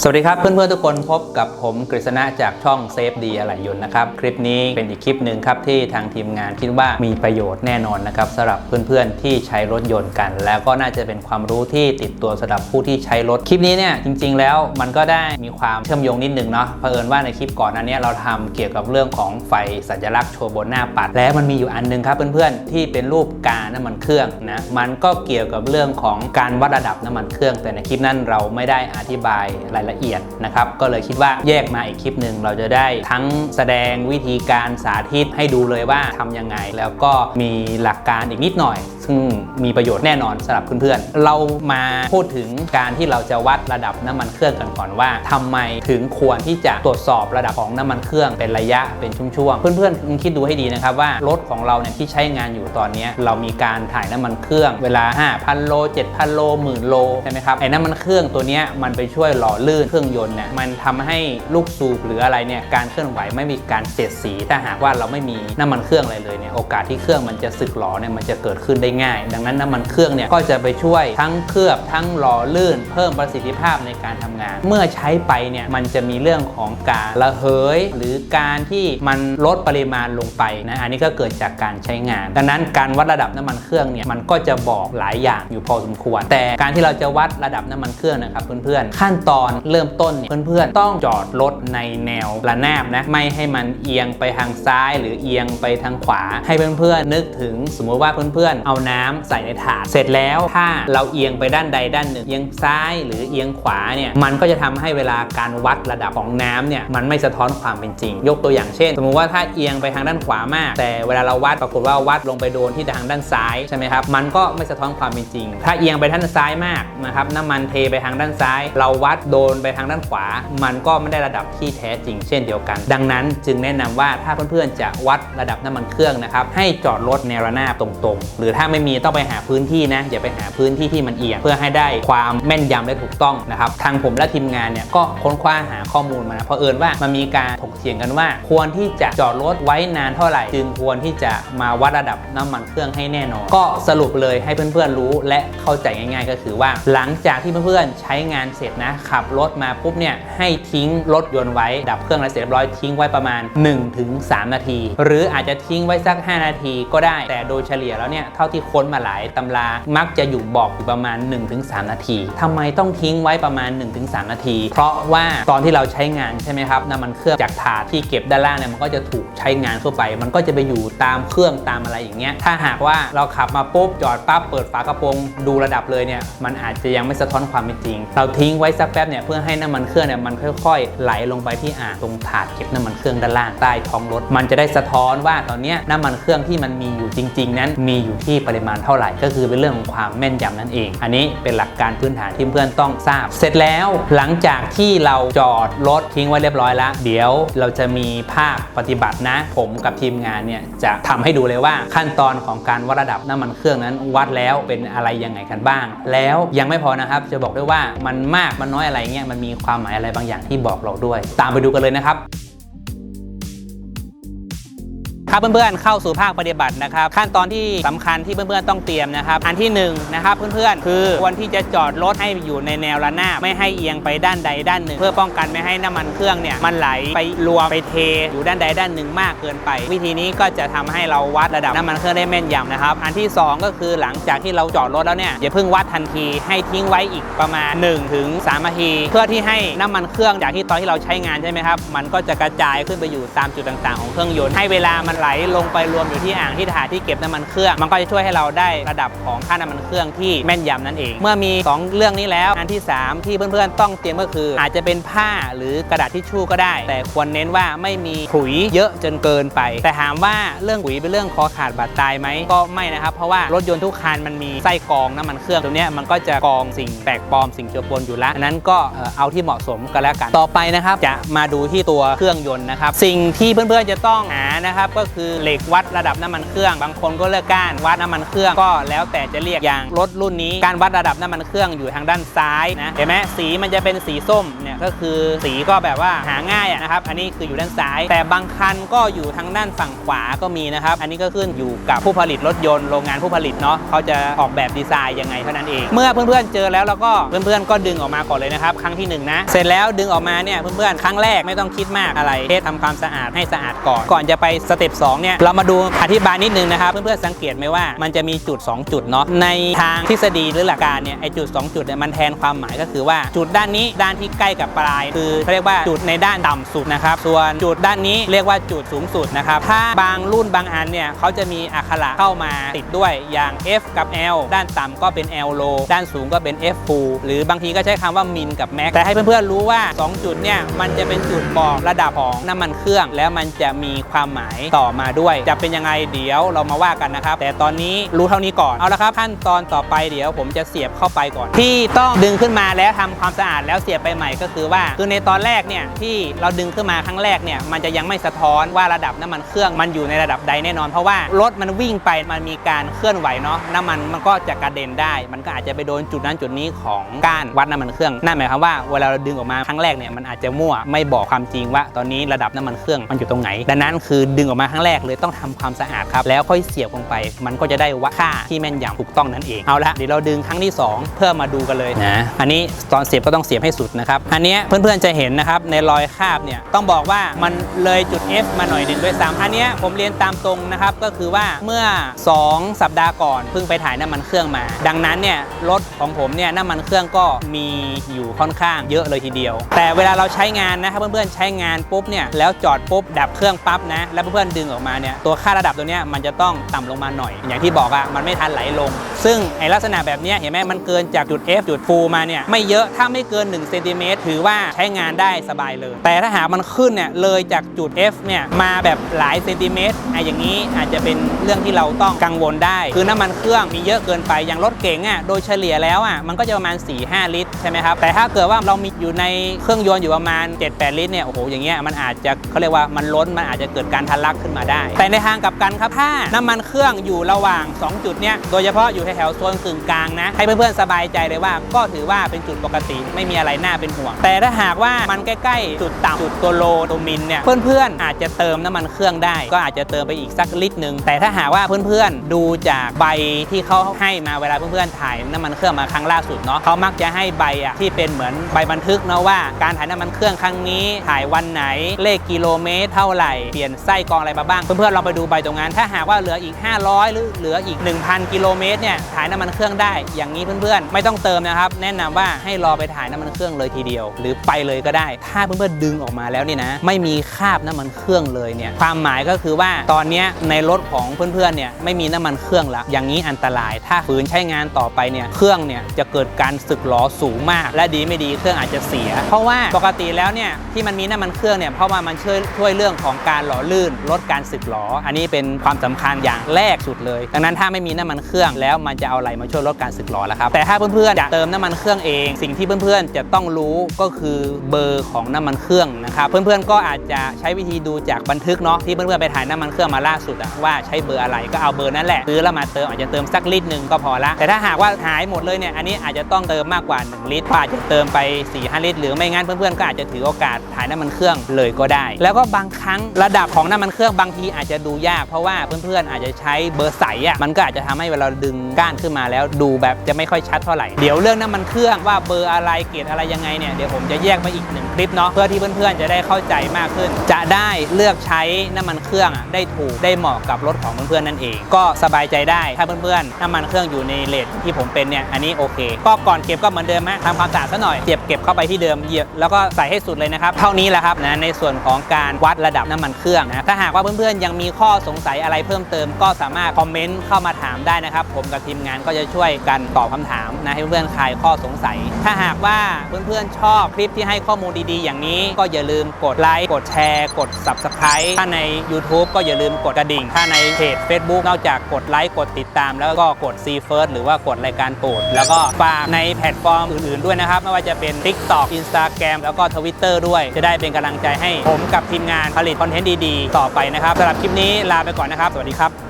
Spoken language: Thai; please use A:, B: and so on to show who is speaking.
A: สวัสดีครับเพื่อนๆทุกคนพบกับผมกฤษณะจากช่องเซฟดีอะไหล่ยนต์นะครับคลิปนี้เป็นอีกคลิปหนึ่งครับที่ทางทีมงานคิดว่ามีประโยชน์แน่นอนนะครับสำหรับเพื่อนๆที่ใช้รถยนต์กัน แล้วก็น่าจะเป็นความรู้ที่ติดตัวสำหรับผู้ที่ใช้รถคลิปนี้เนี่ยจริง ๆ แล้วมันก็ได้มีความเชื่อมโยงนิดนึงเนาะเผอิญว่าในคลิปก่อนนั้นเนี่ยเราทำเกี่ยวกับเรื่องของไฟสัญลักษณ์โชว์บนหน้าปัด และมันมีอยู่อันนึงครับเพื่อนๆที่เป็นรูปกาน้ำมันเครื่องนะมันก็เกี่ยวกับเรื่องของการวัดระดับน้ำมันเครื่อง แต่ในคลิปนั้นเราไม่ได้อธิบายรายละเอียดนะครับก็เลยคิดว่าแยกมาอีกคลิปหนึ่งเราจะได้ทั้งแสดงวิธีการสาธิตให้ดูเลยว่าทำยังไง แล้วก็มีหลักการอีกนิดหน่อยซึ่งมีประโยชน์แน่นอนสำหรับเพื่อนๆ เรามาพูดถึงการที่เราจะวัดระดับน้ำมันเครื่องกันก่อนว่าทำไมถึงควรที่จะตรวจสอบระดับของน้ำมันเครื่องเป็นระยะเป็นช่วงๆ เพื่อนๆลองคิดดูให้ดีนะครับว่ารถของเราเนี่ยที่ใช้งานอยู่ตอนนี้เรามีการถ่ายน้ำมันเครื่องเวลา 5,000 โล 7,000 โลหมื่นโลใช่ไหมครับไอ้น้ำมันเครื่องตัวนี้มันไปช่วยหล่อลื่นเครื่องยนต์เนี่ยมันทำให้ลูกสูบหรืออะไรเนี่ยการเคลื่อนไหวไม่มีการเสียดสีถ้าหากว่าเราไม่มีน้ำมันเครื่องอะไรเลยเนี่ยโอกาสที่เครื่องมันจะสึกหรอเนี่ยมันจะเกิดขึ้นได้ง่าย ดังนั้นน้ำมันเครื่องเนี่ยก็จะไปช่วยทั้งเคลือบทั้งหล่อลื่น เพิ่มประสิทธิภาพในการทำงาน เมื่อใช้ไปเนี่ยมันจะมีเรื่องของการระเหย หรือการที่มันลดปริมาณลงไปนะอันนี้ก็เกิดจากการใช้งาน ดังนั้นการวัดระดับน้ำมันเครื่องเนี่ยมันก็จะบอกหลายอย่างอยู่พอสมควร แต่การที่เราจะวัดระดับน้ำมันเครื่องนะครับเพื่อนๆขั้นตอนเริ่มต้นเนี่ยเพื่อนๆต้องจอดรถในแนวระนาบนะไม่ให้มันเอียงไปทางซ้าย หรือเอียงไปทางขวา ให้เพื่อนๆนึกถึงสมมติว่าเพื่อนๆเอาน้ำใส่ในถาดเสร็จแล้ว ถ้าเราเอียงไปด้านใดด้านหนึ่ง เอียงซ้ายหรือเอียงขวาเนี่ยมันก็จะทำให้เวลาการวัดระดับของน้ำเนี่ยมันไม่สะท้อนความเป็นจริง ยกตัวอย่างเช่น สมมุติว่าถ้าเอียงไปทางด้านขวามาก แต่เวลาเราวัดปรากฏว่าวัดลงไปโดนที่ทางด้านซ้ายใช่ไหมครับมันก็ไม่สะท้อนความเป็นจริง ถ้าเอียงไปทางด้านซ้ายมากนะครับน้ำมันเทไปทางด้านซ้าย เราวัดโดนไปทางด้านขวา มันก็ไม่ได้ระดับที่แท้จริง เช่นเดียวกัน ดังนั้นจึงแนะนำว่าถ้าเพื่อนๆจะวัดระดับน้ำมันเครื่องนะครับให้จอดรถแนวระนาบตรงๆ หรือถ้าไม่มีต้องไปหาพื้นที่นะอย่าไปหาพื้นที่ที่มันเอียงเพื่อให้ได้ความแม่นยำและถูกต้องนะครับทางผมและทีมงานเนี่ยก็ค้นคว้าหาข้อมูลมานะเพราะเอิญว่ามันมีการถกเถียงกันว่า ควรที่จะจอดรถไว้นานเท่าไหร่ จึงควรที่จะมาวัดระดับน้ำมันเครื่องให้แน่นอน ก็สรุปเลยให้เพื่อนๆรู้และเข้าใจง่ายๆ ก็คือว่า หลังจากที่เพื่อนๆใช้งานเสร็จนะขับรถมาปุ๊บเนี่ยให้ทิ้งรถยนต์ไว้ดับเครื่องอะไรเสร็จเรียบร้อยทิ้งไว้ประมาณ 1-3 นาที หรืออาจจะทิ้งไว้สัก 5 นาทีก็ได้ แต่โดยเฉลี่ยแล้วเนี่ยเท่าที่ค้นมาหลายตำรา มักจะอยู่บอกอยู่ประมาณ 1-3 นาทีทำไมต้องทิ้งไว้ประมาณ 1-3 นาที เพราะว่าตอนที่เราใช้งานใช่ไหมครับน้ำมันเครื่องจากถาดที่เก็บด้านล่างเนี่ยมันก็จะถูกใช้งานทั่วไป มันก็จะไปอยู่ตามเครื่องตามอะไรอย่างเงี้ยถ้าหากว่าเราขับมาปุ๊บจอดปั๊บเปิดฝากระโปรงดูระดับเลยเนี่ยมันอาจจะยังไม่สะท้อนความเป็นจริง เราทิ้งไว้สักแป๊บเนี่ยเพื่อให้น้ำมันเครื่องเนี่ยมันค่อย ๆ ไหลลงไปที่อ่างตรงถาดเก็บน้ำมันเครื่องด้านล่างใต้ท้องรถ มันจะได้สะท้อนว่าตอนเนี้ยน้ำมันเครื่องที่มันมีอยู่จริง ๆ นั้นมีอยู่ที่ปริมาณเท่าไหร่ ก็คือเป็นเรื่องของความแม่นยำนั่นเอง อันนี้เป็นหลักการพื้นฐานที่เพื่อนต้องทราบ เสร็จแล้วหลังจากที่เราจอดรถทิ้งไว้เรียบร้อยแล้ว เดี๋ยวเราจะมีภาคปฏิบัตินะ ผมกับทีมงานเนี่ยจะทำให้ดูเลยว่าขั้นตอนของการวัดระดับน้ำมันเครื่องนั้นวัดแล้วเป็นอะไรยังไงกันบ้าง แล้วยังไม่พอนะครับจะบอกด้วยว่ามันมากมันน้อยอะไรเงี้ยมันมีความหมายอะไรบางอย่างที่บอกเราด้วย ตามไปดูกันเลยนะครับ ครับเพื่อนๆเข้าสู่ภาคปฏิบัตินะครับ ขั้นตอนที่สำคัญที่เพื่อนๆต้องเตรียมนะครับ อันที่หนึ่งนะครับเพื่อนๆ คือควรที่จะจอดรถให้อยู่ในแนวระนาบไม่ให้เอียงไปด้านใดด้านหนึ่ง เพื่อป้องกันไม่ให้น้ำมันเครื่องเนี่ยมันไหลไปรวมไปเทอยู่ด้านใดด้านหนึ่งมากเกินไป วิธีนี้ก็จะทำให้เราวัดระดับน้ำมันเครื่องได้แม่นยำนะครับ อันที่สองก็คือหลังจากที่เราจอดรถแล้วเนี่ยอย่าเพิ่งวัดทันทีให้ทิ้งไว้อีกประมาณ1ถึง3นาที เพื่อที่ให้น้ำมันเครื่องจากที่ตอนที่เราใช้งานใช่ไหมครับมันก็จะกระจายขึ้นไปอยู่ตามจุดต่าง ๆ ของเครื่องยนต์ให้เวลามันไหลลงไปรวมอยู่ที่อ่างที่ถาที่เก็บน้ำมันเครื่อง มันก็จะช่วยให้เราได้ระดับของค่าน้ำมันเครื่องที่แม่นยำนั่นเอง เมื่อมี 2 เรื่องนี้แล้ว อันที่ 3 ที่เพื่อนๆต้องเตรียมก็คือ อาจจะเป็นผ้าหรือกระดาษทิชชู่ก็ได้ แต่ควรเน้นว่าไม่มีขุยเยอะจนเกินไป แต่ถามว่าเรื่องขุยเป็นเรื่องคอขาดบาดตายไหมก็ไม่นะครับ เพราะว่ารถยนต์ทุกคันมันมีไส้กรองน้ำมันเครื่องตรงนี้มันก็จะกรองสิ่งแปลกปลอมสิ่งเจือปนอยู่แล้วนั้นก็เอ่อเอาที่เหมาะสมก็แล้วกันต่อไปนะครับจะมาดูที่ตัวเครื่องยนต์นะครับสิ่งที่เพื่อนๆจะต้องหานะครับก็คือเหล็กวัดระดับน้ำมันเครื่อง บางคนก็เรียกก้านวัดน้ำมันเครื่องก็แล้วแต่จะเรียกอย่างรถรุ่นนี้ การวัดระดับน้ำมันเครื่องอยู่ทางด้านซ้ายนะเห็นไหมสีมันจะเป็นสีส้มเนี่ยก็คือสีก็แบบว่าหาง่ายะนะครับอันนี้คืออยู่ด้านซ้าย แต่บางคันก็อยู่ทางด้านฝั่งขวาก็มีนะครับอันนี้ก็ขึ้นอยู่กับผู้ผลิตรถยนต์โรงงานผู้ผลิตเนาะเขาจะออกแบบดีไซน์ยังไงเท่านั้นเอง เมื่อเพื่อนๆเจอแล้วแล้วก็เพื่อนๆก็ดึงออกมาก่อนเลยนะครับครั้งที่หนึ่งนะเสร็จแล้วดึงออกมาเนี่ยเพื่อนๆครั้งแรกไม่ต้องคิดมากอะไรเททำความสะอาดให้สะอาดก่อนก่อนจะไปสเต็ป2เนี่ยเรามาดูอธิบายนิดนึงนะครับเพื่อนๆสังเกตไหมว่ามันจะมีจุด 2 จุดเนาะในทางทฤษฎีหรือหลักการเนี่ยไอจุด 2 จุดเนี่ยมันแทนความหมายก็คือว่าจุดด้านนี้ด้านที่ใกล้กับปลาย คือเขาเรียกว่าจุดในด้านต่ำสุดนะครับส่วนจุดด้านนี้เรียกว่าจุดสูงสุดนะครับถ้าบางรุ่นบางอันเนี่ยเขาจะมีอักขระเข้ามาติดด้วยอย่าง F กับ L ด้านต่ำก็เป็น L low ด้านสูงก็เป็น F full หรือบางทีก็ใช้คำว่า min กับ max แต่ให้เพื่อนๆรู้ว่า 2 จุดเนี่ยมันจะเป็นจุดบอกระดับของน้ำมันเครื่อง แล้วมันจะมีความหมายต่อมาด้วย จะเป็นยังไงเดี๋ยวเรามาว่ากันนะครับ แต่ตอนนี้รู้เท่านี้ก่อนเอาละครับขั้นตอนต่อไปเดี๋ยวผมจะเสียบเข้าไปก่อน ที่ต้องดึงขึ้นมาแล้วทำความสะอาดแล้วเสียบไปใหม่ก็คือว่า คือในตอนแรกเนี่ยที่เราดึงขึ้นมาครั้งแรกเนี่ยมันจะยังไม่สะท้อนว่าระดับน้ำมันเครื่องมันอยู่ในระดับใดแน่นอน เพราะว่ารถมันวิ่งไปมันมีการเคลื่อนไหวเนาะน้ำมันมันก็จะกระเด็นได้ มันก็อาจจะไปโดนจุดนั้นจุดนี้ของก้านวัดน้ำมันเครื่องนั่นหมายความว่าเวลาเราดึงออกมาครั้งแรกเนี่ยมันอาจจะมั่วไม่บอกความจริงว่า ตอนนี้ระดับน้ำมันเครื่องมันอยู่ตรงไหนดังนั้นคือดึงออกมารั้งแรกเลยต้องทำความสะอาดครับ แล้วค่อยเสียบลงไป มันก็จะได้วัดค่าที่แม่นยำถูกต้องนั่นเองเอาละเดี๋ยวเราดึงครั้งที่ 2 เพื่อมาดูกันเลยนะอันนี้ตอนเสียบก็ต้องเสียบให้สุดนะครับอันเนี้ยเพื่อนๆจะเห็นนะครับในรอยคราบเนี่ยต้องบอกว่ามันเลยจุด F มาหน่อยหนึ่งด้วยซ้ำอันเนี้ยผมเรียนตามตรงนะครับก็คือว่าเมื่อ 2 สัปดาห์ก่อนเพิ่งไปถ่ายน้ำมันเครื่องมา ดังนั้นเนี่ยรถของผมเนี่ยน้ำมันเครื่องก็มีอยู่ค่อนข้างเยอะเลยทีเดียว แต่เวลาเราใช้งานนะครับเพื่อนๆใช้งานปุ๊บเนี่ยแล้วจอดปุ๊บดับเครื่องปั๊บนะแล้วเพื่อนๆดึงออกมาเนี่ยตัวค่าระดับตัวเนี้ยมันจะต้องต่ำลงมาหน่อย อย่างที่บอกอะมันไม่ทันไหลลง ซึ่งไอลักษณะแบบเนี้ยเห็นไหมมันเกินจากจุด F จุด ฟูมาเนี่ยไม่เยอะถ้าไม่เกิน1เซนติเมตรถือว่าใช้งานได้สบายเลย แต่ถ้าหากมันขึ้นเนี่ยเลยจากจุด F เนี่ยมาแบบหลายเซนติเมตรไออย่างนี้อาจจะเป็นเรื่องที่เราต้องกังวลได้ คือน้ำมันเครื่องมีเยอะเกินไปอย่างรถเก๋งอะโดยเฉลี่ยแล้วอะมันก็จะประมาณ 4-5 ลิตรใช่ไหมครับแต่ถ้าเกิดว่าเรามีอยู่ในเครื่องยนต์อยู่ประมาณ 7-8 ลิตรเนี่ยโอ้โหอย่างเงี้ยมันอาจจะเขาเรียกว่ามันล้นมันอาจจะเกิดการทะลักขึ้นมาได้ แต่ในทางกลับกันครับถ้าน้ำมันเครื่องอยู่ระหว่าง 2 จุดเนี่ยโดยเฉพาะอยู่แถวโซนกึ่งกลางนะ ให้เพื่อนๆสบายใจเลยว่าก็ถือว่าเป็นจุดปกติไม่มีอะไรน่าเป็นห่วง แต่ถ้าหากว่ามันใกล้ๆ จุดต่ำจุดตัวโลตัวมินเนี่ยเพื่อนๆอาจจะเติมน้ำมันเครื่องได้ ก็อาจจะเติมไปอีกสักลิตรหนึ่งแต่ถ้าหากว่าเพื่อนๆดูจากใบที่เขาให้มาเวลาเพื่อนๆถ่ายน้ำมันเครื่องมาครั้งล่าสุดเนาะเขามักจะให้ใบอะที่เป็นเหมือนใบบันทึกเนาะว่าการถ่ายน้ำมันเครื่องครั้งนี้ ถ่ายวันไหนเลขกิโลเมตร เท่าไหร่เปลี่ยนไส้กรองอะไรมาบ้าง เพื่อนๆลองไปดูใบตรงนั้น ถ้าหากว่าเหลืออีก 500 หรือเหลืออีก 1,000 กิโลเมตรเนี่ยถ่ายน้ำมันเครื่องได้ อย่างนี้เพื่อนๆ ไม่ต้องเติมนะครับ แนะนำว่าให้รอไปถ่ายน้ำมันเครื่องเลยทีเดียว หรือไปเลยก็ได้ ถ้าเพื่อนๆดึงออกมาแล้วนี่นะ ไม่มีคราบน้ำมันเครื่องเลยเนี่ย ความหมายก็คือว่าตอนนี้ในรถของเพื่อนๆเนี่ยไม่มีน้ำมันเครื่องละ อย่างนี้อันตราย ถ้าฝืนใช้งานต่อไปเนี่ยเครื่องเนี่ยจะเกิดการสึกหรอสูงมาก และดีไม่ดีเครื่องอาจจะเสีย เพราะว่าปกติแล้วเนี่ยที่มันมีน้ำมันเครื่องเนี่ยเพราะว่ามันช่วยช่วยเรื่องของการหล่อลื่นลดการการสึกหรออันนี้เป็นความสำคัญอย่างแรกสุดเลย ดังนั้นถ้าไม่มีน้ำมันเครื่องแล้วมันจะเอาอะไรมาช่วยลดการสึกหรอล่ะครับแต่ถ้าเพื่อนๆจะเติมน้ำมันเครื่องเอง สิ่งที่เพื่อนๆจะต้องรู้ก็คือเบอร์ของน้ำมันเครื่องนะครับเพื่อนๆก็อาจจะใช้วิธีดูจากบันทึกเนาะที่เพื่อนๆไปถ่ายน้ำมันเครื่องมาล่าสุดอะว่าใช้เบอร์อะไรก็เอาเบอร์นั้นแหละซื้อแล้วมาเติมอาจจะเติมสักลิตรหนึ่งก็พอละแต่ถ้าหากว่าหายหมดเลยเนี่ยอันนี้อาจจะต้องเติมมากกว่า 1 ลิตรอาจจะเติมไป4ี่ห้าลิตรหรือไม่งั้นเพื่อนๆก็อาจจะถือโอกาสถ่ายน้ำมันเครื่องเลยก็ได้ แล้วก็บางครั้งระดับของน้ำมันเครื่องบางทีอาจจะดูยากเพราะว่าเพื่อนๆอาจจะใช้เบอร์ใสอะมันก็อาจจะทำให้เวลาดึงก้านขึ้นมาแล้วดูแบบจะไม่ค่อยชัดเท่าไหร่เดี๋ยวเรื่องน้ำมันเครื่องว่าเบอร์อะไรเกรดอะไรยังไงเนี่ยเดี๋ยวผมจะแยกมาอีกหนึ่งคลิปเนาะเพื่อที่เพื่อนๆจะได้เข้าใจมากขึ้น จะได้เลือกใช้น้ำมันเครื่องอะได้ถูกได้เหมาะกับรถของเพื่อนๆนั่นเอง ก็สบายใจได้ถ้าเพื่อนๆน้ำมันเครื่องอยู่ในเลทที่ผมเป็นเนี่ยอันนี้โอเค ก็ก่อนเก็บก็เหมือนเดิมฮะทำความสะอาดซะหน่อยเก็บเก็บเข้าไปที่เดิมเหยียบแล้วก็ใส่ให้สุดเลยนะครับเท่านี้แหละครับนะในส่วนของการวัดระดับน้ำมันเครื่องนะถ้าหากว่าเพื่อนๆ ยังมีข้อสงสัยอะไรเพิ่มเติม ก็สามารถคอมเมนต์เข้ามาถามได้นะครับ ผมกับทีมงานก็จะช่วยกันตอบคำถามนะให้เพื่อนๆคลายข้อสงสัย ถ้าหากว่าเพื่อนๆชอบคลิปที่ให้ข้อมูลดีๆ อย่างนี้ ก็อย่าลืมกดไลค์กดแชร์ กด Subscribe ถ้าใน YouTube ก็อย่าลืมกดกระดิ่ง ถ้าในเพจ Facebook นอกจากกดไลค์กดติดตาม แล้วก็กด See First หรือว่ากดรายการโปรดแล้วก็ฝากในแพลตฟอร์มอื่นๆด้วยนะครับไม่ว่าจะเป็น TikTok Instagram แล้วก็ Twitter ด้วย จะได้เป็นกำลังใจให้ผมกับทีมงานผลิตคอนเทนต์ดีๆ ต่อไปนะครับนะครับสำหรับคลิปนี้ลาไปก่อนนะครับ สวัสดีครับ